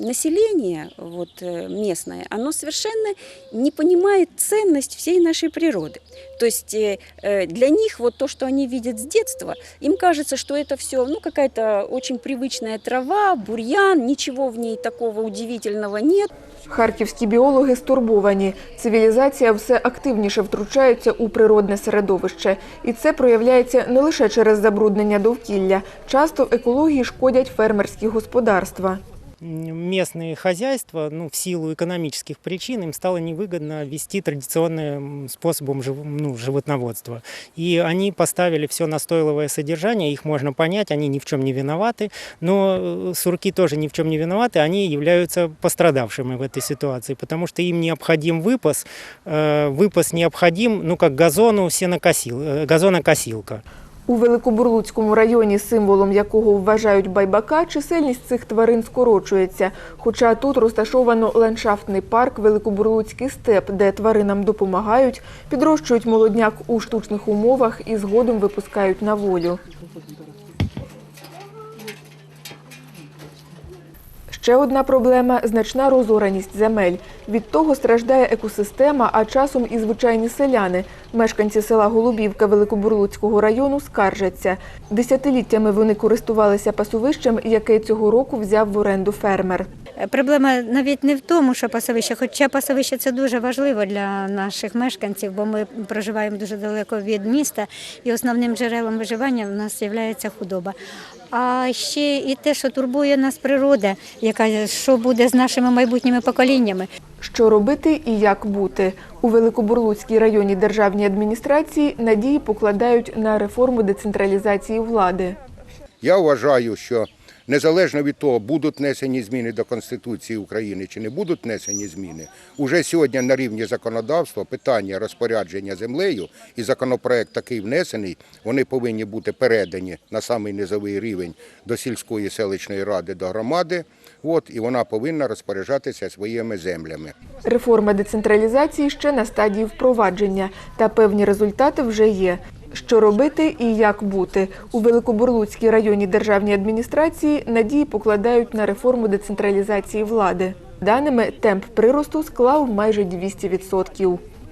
население вот, э, местное, оно совершенно не понимает ценность всей нашей природы. То есть э, э, для них вот то, что они видят с детства, им кажется, что это все ну, какая-то очень привычная трава, бурьян, ничего в ней такого удивительного нет. Харківські біологи стурбовані. Цивілізація все активніше втручається у природне середовище. І це проявляється не лише через забруднення довкілля. Часто екології шкодять фермерські господарства. М, местные хозяйства, ну, в силу экономических причин, им стало невыгодно вести традиционным способом жив- ну, животноводства. И они поставили все на стойловое содержание, их можно понять, они ни в чем не виноваты, но э, сурки тоже ни в чем не виноваты, они являются пострадавшими в этой ситуации, потому что им необходим выпас, э, выпас необходим, ну, как газону сенокосил, э, газонокосилка. У Великобурлуцькому районі, символом якого вважають байбака, чисельність цих тварин скорочується. Хоча тут розташовано ландшафтний парк Великобурлуцький степ, де тваринам допомагають, підрощують молодняк у штучних умовах і згодом випускають на волю. Ще одна проблема – значна розораність земель. Від того страждає екосистема, а часом і звичайні селяни. Мешканці села Голубівка Великобурлуцького району скаржаться. Десятиліттями вони користувалися пасовищем, яке цього року взяв в оренду фермер. Е, Проблема навіть не в тому, що пасовище, хоча пасовище це дуже важливо для наших мешканців, бо ми проживаємо дуже далеко від міста, і основним джерелом виживання в нас є худоба. А ще і те, що турбує нас природа, яка що буде з нашими майбутніми поколіннями. Що робити і як бути? У Великобурлуцькій районній державній адміністрації надії покладають на реформу децентралізації влади. Я вважаю, що незалежно від того, будуть внесені зміни до Конституції України чи не будуть внесені зміни, уже сьогодні на рівні законодавства питання розпорядження землею і законопроект такий внесений, вони повинні бути передані на самий низовий рівень до сільської селищної ради, до громади. От, і вона повинна розпоряджатися своїми землями. Реформа децентралізації ще на стадії впровадження, та певні результати вже є. Що робити і як бути у Великобурлуцькій районній державній адміністрації надії покладають на реформу децентралізації влади. Даними темп приросту склав майже 200%.